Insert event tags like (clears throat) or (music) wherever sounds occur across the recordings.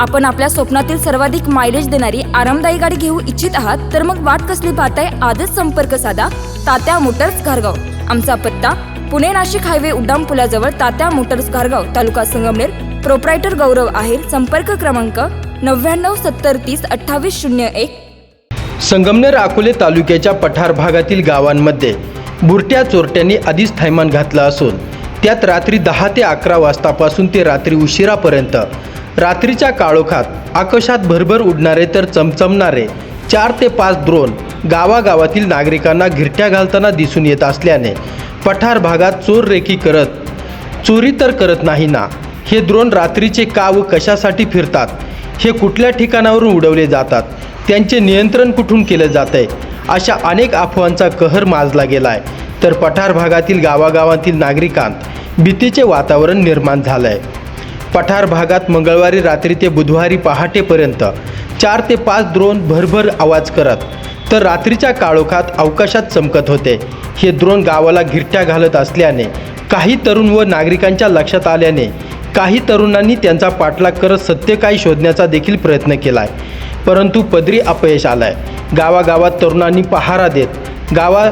आपण आपल्या स्वप्नातील सर्वाधिक मायलेज देणारी आरामदायी गाडी घेऊ इच्छित आहात तर मग वाट कसली पाहताय? आजच संपर्क साधा. तात्या मोटर्स घारगाव. आमचा पत्ता पुणे नाशिक हायवे उड्डाण पुलाजवळ तात्या मोटर्स घारगाव तालुका संगमनेर. प्रोप्रायटर गौरव आहेर संपर्क क्रमांक नव्याण्णव सत्तर तीस अठ्ठावीस शून्य एक. संगमनेर अकोले तालुक्याच्या पठार भागातील गावांमध्ये बुरट्या चोरट्यांनी आधीच थैमान घातलं असून त्यात रात्री दहा ते अकरा वाजतापासून ते रात्री उशिरापर्यंत रात्रीच्या काळोखात आकाशात भरभर उडणारे तर चमचमणारे चार ते पाच ड्रोन गावागावातील नागरिकांना घिरट्या घालताना दिसून येत असल्याने पठार भागात चोर रेखी करत चोरी तर करत नाही ना हे द्रोण रात्रीचे का व कशासाठी फिरतात? हे कुठल्या ठिकाणावरून उडवले जातात? त्यांचे नियंत्रण कुठून केलं जात आहे अशा अनेक अफवांचा कहर माजला गेला आहे तर पठार भागातील गावागावातील नागरिकांत भीतीचे वातावरण निर्माण झालं आहे पठार भागात मंगळवारी रात्री ते बुधवारी पहाटेपर्यंत चार ते पाच द्रोण भरभर आवाज करत तर रात्रीच्या काळोखात अवकाशात चमकत होते. हे द्रोण गावाला घिरट्या घालत असल्याने काही तरुण व नागरिकांच्या लक्षात आल्याने काही तरुणांनी त्यांचा पाठलाग करत सत्य काय शोधण्याचा देखील प्रयत्न केला आहे परंतु पदरी अपयश आलं आहे गावागावात तरुणांनी पहारा देत गावा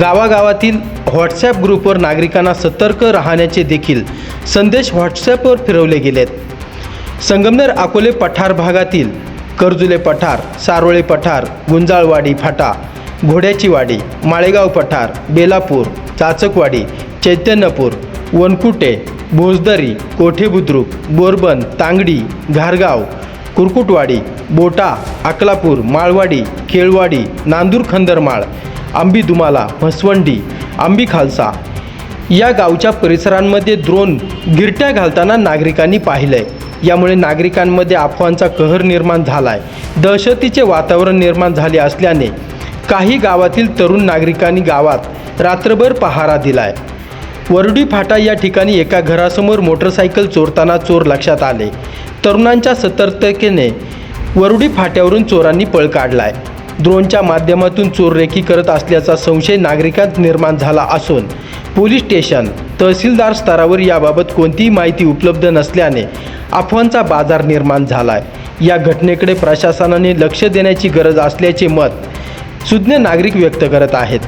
गावागावातील व्हॉट्सॲप ग्रुपवर नागरिकांना सतर्क राहण्याचे देखील संदेश व्हॉट्सॲपवर फिरवले गेलेत. संगमनेर अकोले पठार भागातील कर्जुले पठार सारोळे पठार गुंजाळवाडी फाटा घोड्याची वाडी माळेगाव पठार बेलापूर चाचकवाडी चैतन्यपूर वनकुटे भोजदरी कोठे बुद्रुक बोरबन तांगडी घारगाव कुरकुटवाडी बोटा अकलापूर माळवाडी केळवाडी नांदूर खंदरमाळ आंबी दुमाला म्हसवंडी आंबी खालसा या गावच्या परिसरांमध्ये द्रोण गिरट्या घालताना नागरिकांनी पाहिलंय. यामुळे नागरिकांमध्ये अफवांचा कहर निर्माण झालाय. दहशतीचे वातावरण निर्माण झाले असल्याने काही गावातील तरुण नागरिकांनी गावात रात्रभर पहारा दिलाय. वरडी फाटा या ठिकाणी एका घरासमोर मोटरसायकल चोरताना चोर लक्षात आले. तरुणांच्या सतर्कतेने वरुडी फाट्यावरून चोरांनी पळ काढलाय. ड्रोनच्या माध्यमातून चोररेखी करत असल्याचा संशय नागरिकांत निर्माण झाला असून पोलीस स्टेशन तहसीलदार स्तरावर याबाबत कोणतीही माहिती उपलब्ध नसल्याने अफवांचा बाजार निर्माण झाला आहे या घटनेकडे प्रशासनाने लक्ष देण्याची गरज असल्याचे मत सुज्ञ नागरिक व्यक्त करत आहेत.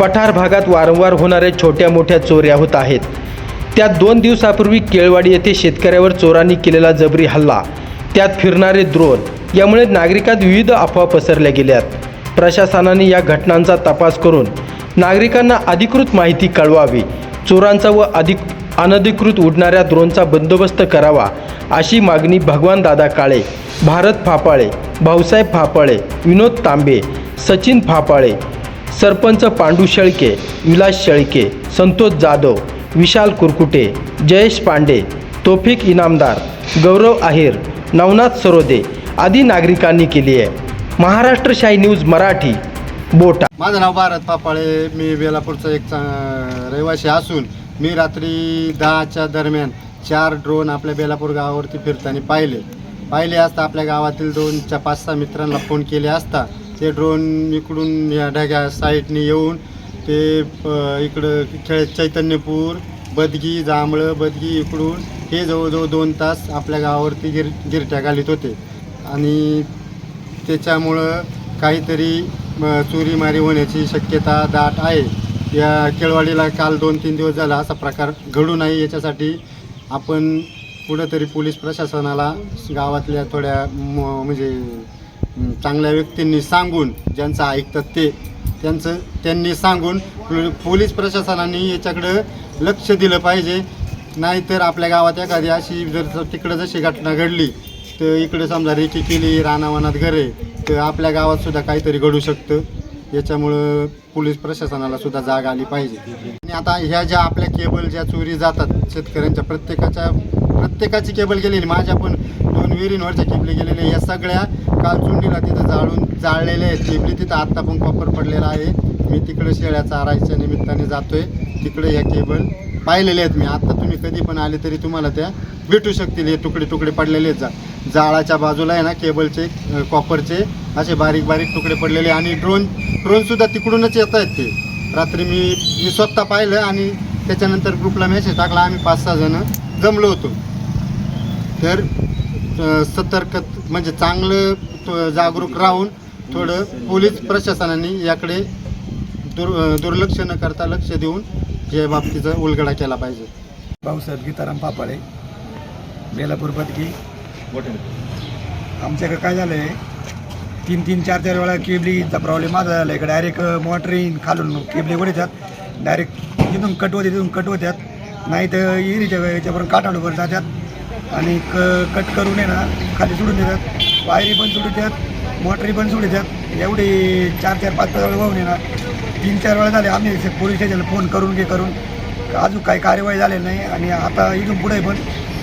पठार भागात वारंवार होणाऱ्या छोट्या मोठ्या चोऱ्या होत आहेत. त्यात दोन दिवसापूर्वी केळवाडी येथे शेतकऱ्यावर चोरांनी केलेला जबरी हल्ला. त्यात फिरणारे द्रोण यामुळे नागरिकात विविध अफवा पसरल्या गेल्यात. प्रशासनाने या घटनांचा तपास करून नागरिकांना अधिकृत माहिती कळवावी चोरांचा व अधिक अनधिकृत उडणाऱ्या द्रोणचा बंदोबस्त करावा अशी मागणी भगवान दादा काळे भारत फापाळे भाऊसाहेब फापाळे विनोद तांबे सचिन फापाळे सरपंच पांडू शेळके विलास शेळके संतोष जाधव विशाल कुरकुटे जयेश पांडे तोफिक इनामदार गौरव आहेर नवनाथ सरोदे आदी नागरिकांनी केली आहे. महाराष्ट्र शाही न्यूज मराठी बोटा. माझं नाव भारत पापाळे मी बेलापूरचा एक चा- रहिवासी असून मी रात्री दहाच्या दरम्यान चार ड्रोन आपल्या बेलापूर गावावरती फिरताना पाहिले. पाहिले असता आपल्या गावातील दोनच्या पाच सहा मित्रांना फोन केले असता ते ड्रोन इकडून या ढग्या साईडने येऊन ते इकडं खेळ चैतन्यपूर बदगी जांभळं बदगी इकडून हे जवळजवळ दोन तास आपल्या गावावरती गिर गिरट्या घालीत होते. आणि त्याच्यामुळं काहीतरी चोरीमारी होण्याची शक्यता दाट आहे. या केळवाडीला काल दोन तीन दिवस झाला असा प्रकार घडू नये याच्यासाठी आपण कुठंतरी पोलीस प्रशासनाला गावातल्या थोड्या म, म्हणजे चांगल्या व्यक्तींनी सांगून ज्यांचं ऐकतात ते त्यांचं त्यांनी सांगून पोलीस प्रशासनाने याच्याकडं लक्ष दिलं पाहिजे. नाहीतर आपल्या गावात एखादी अशी जर तिकडं जशी घटना घडली तर इकडे समजा रेकी केली रानावनात घरे तर आपल्या गावात सुद्धा काहीतरी घडू शकतं. याच्यामुळं पोलीस प्रशासनाला सुद्धा जाग आली पाहिजे. आणि आता ह्या ज्या आपल्या केबल ज्या चोरी जातात शेतकऱ्यांच्या प्रत्येकाच्या प्रत्येकाची केबल गेलेली माझ्या पण दोन विहिरींवरच्या केबली गेलेल्या या सगळ्या काल चुंडीला तिथं जाळून जाळलेल्या आहेत. केबली तिथं आत्ता पण कॉपर पडलेला आहे. मी तिकडे शेळ्या चारायच्या निमित्ताने जातोय. तिकडे या केबल पाहिलेले आहेत मी. आत्ता तुम्ही कधी पण आले तरी तुम्हाला त्या भेटू शकतील हे तुकडे तुकडे पडलेले आहेत. जा जाळाच्या बाजूला आहे ना केबलचे कॉपरचे असे बारीक बारीक तुकडे पडलेले आणि ड्रोन ड्रोनसुद्धा तिकडूनच येत आहेत ते. रात्री मी मी स्वतः पाहिलं आणि त्याच्यानंतर ग्रुपला मेसेज टाकला. आम्ही पाच सहा जणं जमलो होतो. तर सतर्क म्हणजे चांगलं जागरूक राहून थोडं पोलीस प्रशासनाने याकडे दुर् दुर्लक्ष न करता लक्ष देऊन या बाबतीचा उलगडा केला पाहिजे. भाऊसाहेब गीताराम पापाळे बेलापूर पदकी आमच्याकडे काय झालं आहे तीन तीन चार चार वेळा केबलीचा प्रॉब्लेम माझा झाला. इकडे डायरेक्ट मोटरीन खालून केबली ओढतात. डायरेक्ट तिथून कट होते तिथून कट होत्यात नाही तर इरीच्या याच्यापर्यंत काठाडूवर जातात आणि क कट करून आहे ना खाली सोडून देतात. वायरी पण सोडून देतात मोटरी पण सोडून देतात. एवढी चार चार पाच पाच वेळा वाहून आहे ना तीन चार वेळा झाले. आम्ही पोलीस स्टेशनला फोन करून घे करून. अजून काही कार्यवाही झालेली नाही आणि आता इथून पुढे पण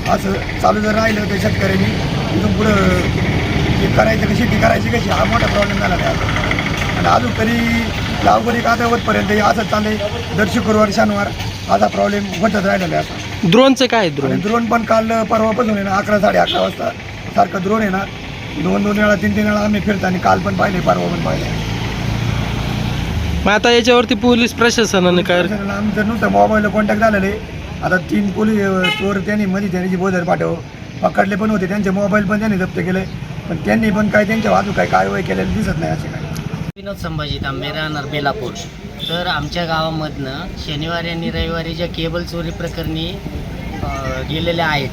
असं चालू जर राहिलं तर शेतकऱ्यांनी इथून पुढं हे करायचं कशी शेती करायची कशी हा मोठा प्रॉब्लेम झाला त्या आणि अजून तरी लागवडी आता होतपर्यंत हे असं चाललंय. दर शुक्रवार शनिवार असा प्रॉब्लेम होतच राहिलेला आहे असा ड्रोनचं काय ड्रोन द्रोण पण काल परवापासून आहे ना अकरा साडे अकरा वाजता सारखं द्रोण आहे ना दोन दोन वेळा तीन तीन वेळा आम्ही फिरताना काल पण पाहिले परवा पण पाहिले. मग आता याच्यावरती पोलीस प्रशासनाने काय आमचं नुसतं मोबाईलला कॉन्टॅक्ट झालेले आता तीन पोलीस चोर त्यांनी मध्ये त्यांची बोधर पाठव पकडले पण होते त्यांचे मोबाईल पण त्यांनी जप्त केले पण त्यांनी पण काय त्यांच्या बाजू काय कारवाई केलेली दिसत नाही असे काय विनोद संभाजी तांबे राहणार बेलापूर. तर आमच्या गावामधनं शनिवारी आणि रविवारी ज्या केबल चोरी प्रकरणी गेलेल्या आहेत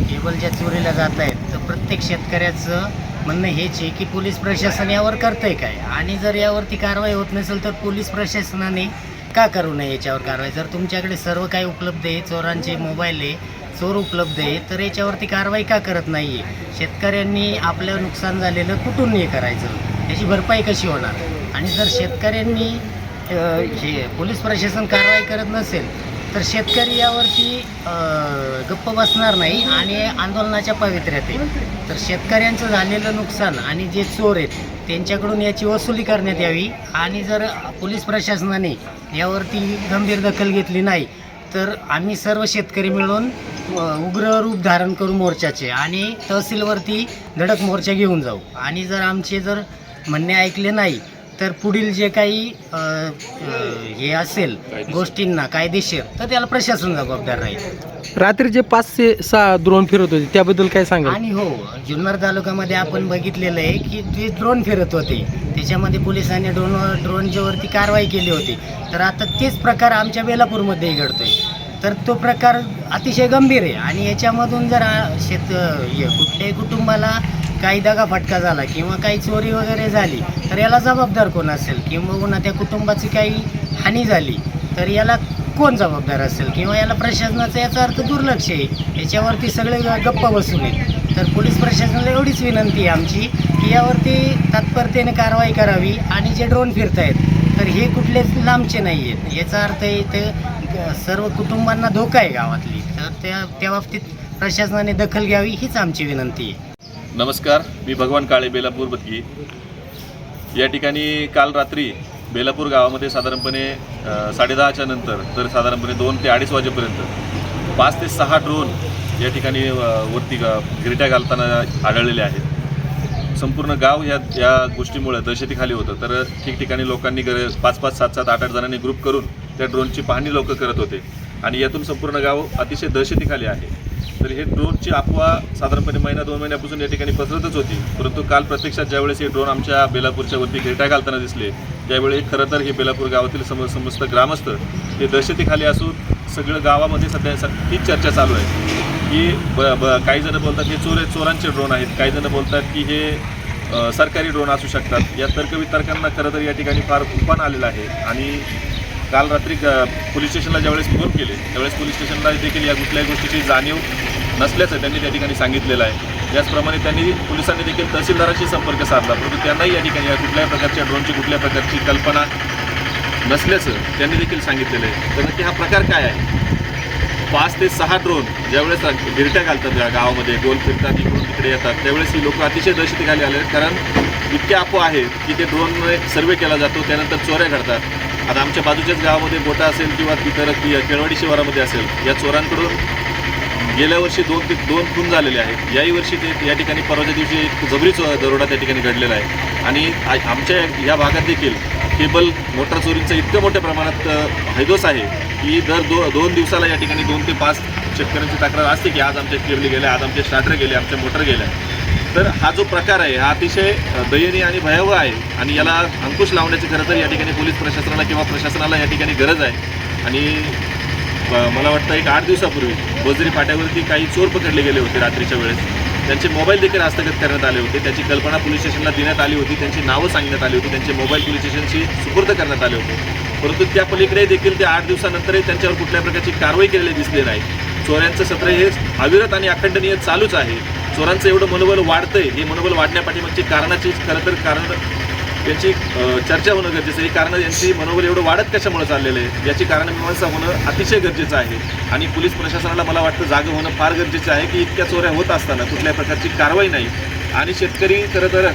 केबल ज्या चोरीला जात आहेत तर प्रत्येक शेतकऱ्याचं म्हणणं हेच आहे की पोलीस प्रशासन यावर करतंय काय? आणि जर यावरती कारवाई होत नसेल तर पोलीस प्रशासनाने का करू नये याच्यावर कारवाई. जर तुमच्याकडे सर्व काही उपलब्ध आहे चोरांचे मोबाईल आहे चोर उपलब्ध आहे तर याच्यावरती कारवाई का करत नाही आहे शेतकऱ्यांनी आपलं नुकसान झालेलं कुठून हे करायचं? त्याची भरपाई कशी होणार? आणि जर शेतकऱ्यांनी हे पोलीस प्रशासन कारवाई करत नसेल तर शेतकरी यावरती गप्प बसणार नाही आणि आंदोलनाच्या पवित्र्यात तर शेतकऱ्यांचं झालेलं नुकसान आणि जे चोर आहेत त्यांच्याकडून याची वसुली करण्यात यावी. आणि जर पोलीस प्रशासनाने यावरती गंभीर दखल घेतली नाही तर आम्ही सर्व शेतकरी मिळून उग्र रूप धारण करू मोर्चाचे आणि तहसीलवरती धडक मोर्चा घेऊन जाऊ. आणि जर आमचे जर म्हणणे ऐकले नाही तर पुढील जे काही अ, अ, हे असेल गोष्टींना कायदेशीर तर त्याला प्रशासन जबाबदार राहील. रात्री जे पाच ते सहा ड्रोन फिरत होते त्याबद्दल काय सांगाल? आणि हो जुन्नर तालुक्यामध्ये आपण बघितलेलं आहे की जे ड्रोन फिरत होते त्याच्यामध्ये पोलिसांनी ड्रोन ड्रोनच्यावरती कारवाई केली होती. तर आता तेच प्रकार आमच्या बेलापूरमध्येही घडतोय. तर तो प्रकार अतिशय गंभीर आहे. आणि याच्यामधून जर आ- शेत हे कुठल्याही कुटुंबाला काही दगाफटका झाला किंवा काही चोरी वगैरे झाली तर याला जबाबदार कोण असेल? किंवा त्या कुटुंबाची काही हानी झाली तर याला कोण जबाबदार असेल? किंवा याला प्रशासनाचा याचा अर्थ दुर्लक्ष आहे. याच्यावरती सगळे गप्प बसून आहेत. तर पोलीस प्रशासनाला एवढीच विनंती आहे आमची की यावरती तात्परतेने कारवाई करावी आणि जे ड्रोन फिरतायत तर हे कुठलेच लांबचे नाही आहेत याचा अर्थ आहे ते सर्व कुटुंबांना धोका आहे गावातली. तर त्या त्या बाबतीत प्रशासनाने दखल घ्यावी हीच आमची विनंती आहे. नमस्कार मी भगवान काळे बेलापूर बदकी या ठिकाणी काल रात्री बेलापूर गावामध्ये साधारणपणे साडेदहाच्या नंतर तर साधारणपणे दोन ते अडीच वाजेपर्यंत पाच ते सहा ड्रोन या ठिकाणी वरती गिरट्या घालताना आढळलेले आहेत. संपूर्ण गाव या या गोष्टीमुळे दहशतीखाली होतं. तर ठिकठिकाणी लोकांनी गर पाच पाच सात सात आठ आठ जणांनी ग्रुप करून त्या ड्रोनची पाहणी लोक करत होते. आणि यातून संपूर्ण गाव अतिशय दहशतीखाली आहे. तर हे ड्रोनची अफवा साधारणपणे महिना दोन महिन्यापासून या ठिकाणी पसरतच होती. परंतु काल प्रत्यक्षात ज्यावेळेस हे ड्रोन आमच्या बेलापूरच्या वरती गिरट्या घालताना दिसले त्यावेळी खरं तर हे बेलापूर गावातील सम समस्त ग्रामस्थ हे दहशतीखाली असून सगळं गावामध्ये सध्या स- हीच चर्चा चालू आहे. की ब ब काही जणं बोलतात हे चोर चोरांचे ड्रोन आहेत. काही जणं बोलतात की हे सरकारी ड्रोन असू शकतात. या तर्कवितर्कांना खरं तर या ठिकाणी फार उपान आलेलं आहे. आणि काल रात्री पोलीस स्टेशनला ज्यावेळेस फोन केले त्यावेळेस पोलीस स्टेशनला देखील या कुठल्याही गोष्टीची जाणीव नसल्याचं त्यांनी त्या ठिकाणी सांगितलेलं आहे. त्याचप्रमाणे त्यांनी पोलिसांनी देखील तहसीलदाराशी संपर्क साधला परंतु त्यांनाही या ठिकाणी या कुठल्याही प्रकारच्या ड्रोनची कुठल्या प्रकारची कल्पना नसल्याचं त्यांनी देखील सांगितलेलं आहे. तर नक्की हा प्रकार काय आहे? पाच ते सहा ड्रोन ज्यावेळेस गिरट्या घालतात गावामध्ये गोल फिरतात इकडून तिकडे येतात त्यावेळेस ही लोक अतिशय दहशतीखाली आले आहेत. कारण इतके आपो आहेत की ते ड्रोनमुळे सर्वे केला जातो त्यानंतर चोऱ्या घडतात. आता आमच्या बाजूच्याच गावामध्ये गोटा असेल किंवा इतर केळवाडी शिवारामध्ये असेल या चोरांकडून गेल्या वर्षी दोन ते दोन खून झालेले आहेत. याही वर्षी ते या ठिकाणी परवाच्या दिवशी एक जबरी चो दरोडा त्या ठिकाणी घडलेला आहे. आणि आमच्या या भागात देखील केबल मोटार चोरीचं इतकं मोठ्या प्रमाणात हैदोस आहे की दर दो दोन दिवसाला या ठिकाणी दोन ते पाच शेतकऱ्यांची तक्रार असते की आज आमच्या केबली गेल्या आज आमचे स्टार्टर गेले आमच्या मोटर गेल्या. तर हा जो प्रकार आहे हा अतिशय दयनीय आणि भयावह आहे आणि याला अंकुश लावण्याची खरं तर या ठिकाणी पोलीस प्रशासनाला किंवा प्रशासनाला या ठिकाणी गरज आहे. आणि मला वाटतं एक आठ दिवसापूर्वी बोजरी फाट्यावरती काही चोर पकडले गेले होते रात्रीच्या वेळेस. त्यांचे मोबाईल देखील हस्तगत करण्यात आले होते. त्याची कल्पना पोलीस स्टेशनला देण्यात आली होती. त्यांची नावं सांगण्यात आली होती. त्यांचे मोबाईल पोलीस स्टेशनशी सुपूर्द करण्यात आले होते. परंतु त्या पलीकडे देखील ते आठ दिवसानंतरही त्यांच्यावर कुठल्या प्रकारची कारवाई केलेली दिसली नाही. चोऱ्यांचं सत्र हे अविरत आणि अखंडनीय चालूच आहे. चोरांचं एवढं मनोबल वाढतंय हे मनोबल वाढण्यापाठीमागची कारणाची खरं तर कारण याची चर्चा होणं गरजेचं आहे. कारण यांची मनोबल एवढं वाढत कशामुळे चाललेलं आहे? याची कारणमीमांसा होणं अतिशय गरजेचं आहे. आणि पोलीस प्रशासनाला मला वाटतं जागं होणं फार गरजेचं आहे की इतक्या चोऱ्या होत असताना कुठल्या प्रकारची कारवाई नाही. आणि शेतकरी खरं तर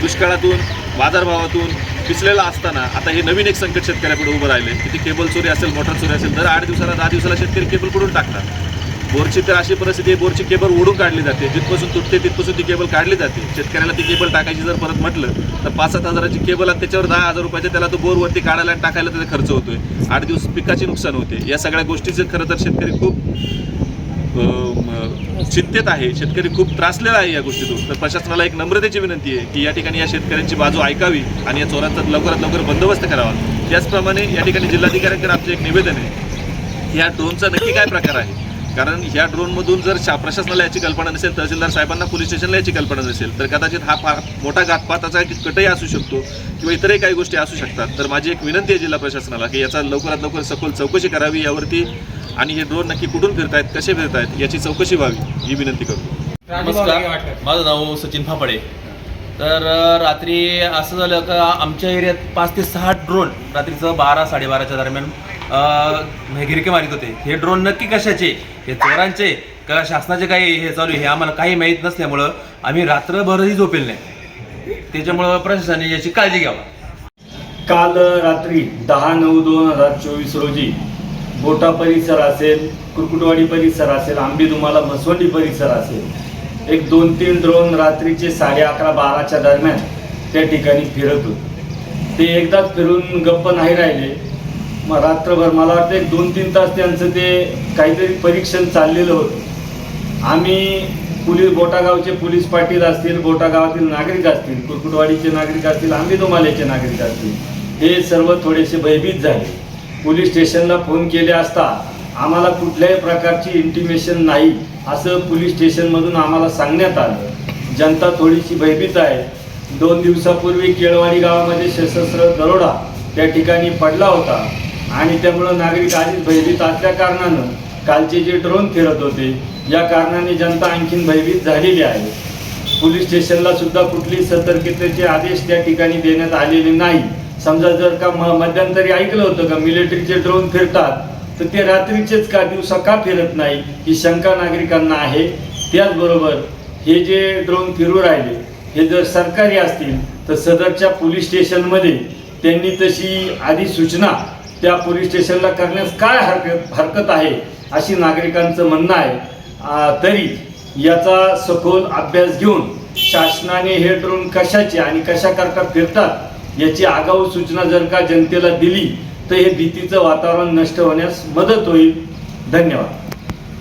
दुष्काळातून बाजारभावातून पिसलेला असताना आता हे नवीन एक संकट शेतकऱ्यापुढे उभं राहिले की ती केबल चोरी असेल मोटर चोरी असेल दर आठ दिवसाला दहा दिवसाला शेतकरी केबल कुठून टाकतात बोरची तर अशी परिस्थिती आहे बोरची केबल ओढून काढली जाते. जिथपासून तुटते तिथपासून ती केबल काढली जाते. शेतकऱ्याला ती केबल टाकायची जर परत म्हटलं तर पाच सात हजाराची केबल आणि त्याच्यावर दहा हजार रुपयाचे त्याला तो बोरवरती काढायला टाकायला त्याचा खर्च होतोय. आठ दिवस पिकाचे नुकसान होते. या सगळ्या गोष्टीचं खरं तर शेतकरी खूप चिंतेत आहे. शेतकरी खूप त्रासलेला आहे या गोष्टीतून. तर प्रशासनाला एक नम्रतेची विनंती आहे की या ठिकाणी या शेतकऱ्यांची बाजू ऐकावी आणि या चोरांचा लवकरात लवकर बंदोबस्त करावा. त्याचप्रमाणे या ठिकाणी जिल्हाधिकाऱ्यांकडे आमचं एक निवेदन आहे. या ड्रोनचा नक्की काय प्रकार आहे? कारण ह्या ड्रोनमधून जर शा प्रशासनाला याची कल्पना नसेल तहसीलदार साहेबांना पोलीस स्टेशनला याची कल्पना नसेल तर कदाचित हा फार मोठा घातपाताचा कटही असू शकतो किंवा इतरही काही गोष्टी असू शकतात. तर माझी एक विनंती आहे जिल्हा प्रशासनाला की याचा लवकरात लवकर सखोल चौकशी करावी यावरती आणि हे ड्रोन नक्की कुठून फिरतायत कसे फिरतायत याची चौकशी व्हावी ही विनंती करतो नमस्कार. माझं नाव सचिन फाफडे. तर रात्री असं झालं का आमच्या एरियात पाच ते सहा ड्रोन रात्रीचं बारा साडेबाराच्या दरम्यान गिरके मारित होते. हे ड्रोन नक्की कशाचे? हे चोरांचे? का शासनाचे काही हे चालू आहे? हे आम्हाला काही माहीत नसल्यामुळं आम्ही रात्रभरही झोपेल नाही. त्याच्यामुळं प्रशासनाने याची काळजी घ्यावा. काल रात्री दहा नऊ दोन हजार चोवीस रोजी गोटा परिसर असेल कुरकुटवाडी परिसर असेल आंबी तुम्हाला मसवंडी परिसर असेल एक दोन तीन ड्रोन रात्रीचे साडे अकरा बाराच्या दरम्यान त्या ठिकाणी फिरत होते. ते एकदाच फिरून गप्प नाही राहिले. मग रात्रभर मला वाटतं एक दोन तीन तास त्यांचं ते काहीतरी परीक्षण चाललेलं होतं. आम्ही पोलीस बोटागावचे पोलीस पाटील असतील बोटागावातील नागरिक असतील कुरकुटवाडीचे नागरिक असतील आंबेदोमालेचे नागरिक असतील हे सर्व थोडेसे भयभीत झाले. पोलीस स्टेशनला फोन केले असता आम्हाला कुठल्याही प्रकारची इंटिमेशन नाही असं पोलीस स्टेशनमधून आम्हाला सांगण्यात आलं. जनता थोडीशी भयभीत आहे. दोन दिवसापूर्वी केळवाडी गावामध्ये सशस्त्र दरोडा त्या ठिकाणी पडला होता. आणि त्यामुळं नागरिक आधीच भयभीत असल्या कारणानं कालचे जे ड्रोन फिरत होते या कारणाने जनता आणखीन भयभीत झालेली आहे. पोलीस स्टेशनला सुद्धा कुठली सतर्कतेचे आदेश त्या ठिकाणी देण्यात आलेले नाही. समजा जर का म मध्यंतरी ऐकलं होतं का मिलिटरीचे ड्रोन फिरतात तर ते रात्रीचेच का दिवसा का फिरत नाही ही शंका नागरिकांना आहे. त्याचबरोबर हे जे ड्रोन फिरू राहिले हे जर सरकारी असतील तर सदरच्या पोलीस स्टेशनमध्ये त्यांनी तशी आधी सूचना त्या पोलीस स्टेशनला करण्यास काय हरकत हरकत आहे अशी नागरिकांचं म्हणणं आहे. तरी याचा सखोल अभ्यास घेऊन शासनाने हे ड्रोन कशाचे आणि कशाकरता फिरतात याची आगाऊ सूचना जर का जनतेला दिली तर हे भीतीचं वातावरण नष्ट होण्यास मदत होईल. धन्यवाद.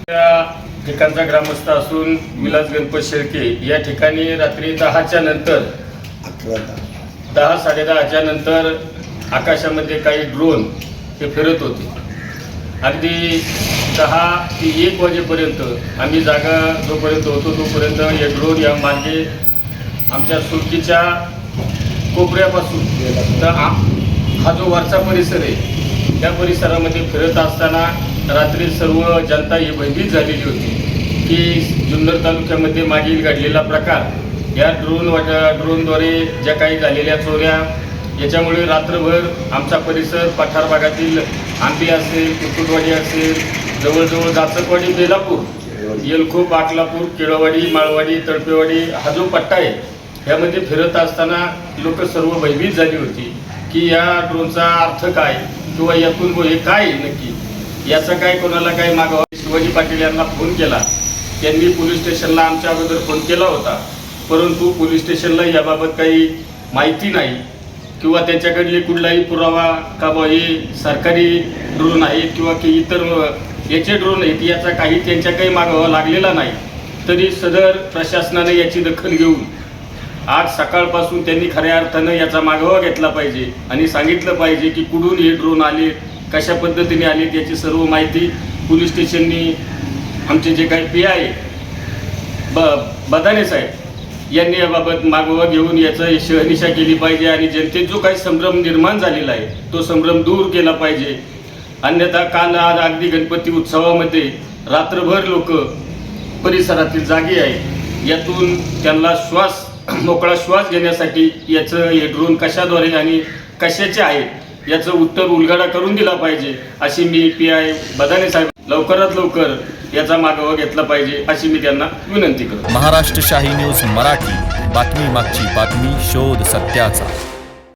त्या ठिकाणचा ग्रामस्थ असून विलास गणपत शेळके या ठिकाणी रात्री दहाच्या नंतर दहा साडेदहाच्या नंतर आकाशामध्ये काही ड्रोन ते फिरत होते. अगदी दहा ते एक वाजेपर्यंत आम्ही जागा जोपर्यंत होतो तोपर्यंत हे या मागे आमच्या सुरकीच्या कोपऱ्यापासून तर हा जो वरचा परिसर आहे त्या परिसरामध्ये फिरत असताना रात्री सर्व जनता ही भयभीत झालेली होती की जुन्नर तालुक्यामध्ये मागील घडलेला प्रकार. या ड्रोन वाटा ड्रोनद्वारे ज्या काही झालेल्या चोऱ्या याच्यामुळे रात्रभर आमचा परिसर पठार भागातील आंबी असेल कुकुटवाडी असेल जवळजवळ जाचकवाडी बेलापूर येलखो आकलापूर केळवाडी माळवाडी तळपेवाडी हा जो पट्टा आहे ह्यामध्ये फिरत असताना लोक सर्व भयभीत झाली होती की या ड्रोनचा अर्थ काय किंवा यातून हे काय आहे नक्की? याचा काय कोणाला काय मागावा शिवाजी पाटील यांना फोन केला. त्यांनी पोलीस स्टेशनला आमच्या अगोदर फोन केला होता. परंतु पोलीस स्टेशनला याबाबत काही माहिती नाही. किंवा त्यांच्याकडले कुठलाही पुरावा का बा हे सरकारी ड्रोन आहेत किंवा की इतर याचे ड्रोन आहेत याचा काही त्यांच्या काही मागावा लागलेला नाही तरी सदर प्रशासनाने याची दखल घेऊन आज सकाळपासून त्यांनी खऱ्या अर्थानं याचा मागोवा घेतला पाहिजे आणि सांगितलं पाहिजे की कुठून हे ड्रोन आले कशा पद्धतीने आले याची सर्व माहिती पोलीस स्टेशननी आमचे जे काही पी आहे ब बदाने साहेब यांनी याबाबत मागोवा घेऊन याचं शहनिशा केली पाहिजे आणि जनतेत जो काही संभ्रम निर्माण झालेला आहे तो संभ्रम दूर केला पाहिजे. अन्यथा काल आज अगदी गणपती उत्सवामध्ये रात्रभर लोक परिसरातील जागे आहे यातून त्यांना श्वास (clears throat) मोकळा श्वास घेण्यासाठी याचं हे ड्रोन कशाद्वारे आणि कशाचे आहेत याचं उत्तर उलगडा करून दिला पाहिजे अशी मी पी आय बदाने साहेब लवकरात लवकर याचा मागोवा घेतला पाहिजे अशी मी त्यांना विनंती करतो. महाराष्ट्र शाही न्यूज मराठी. बातमी मागची बातमी शोध सत्याचा.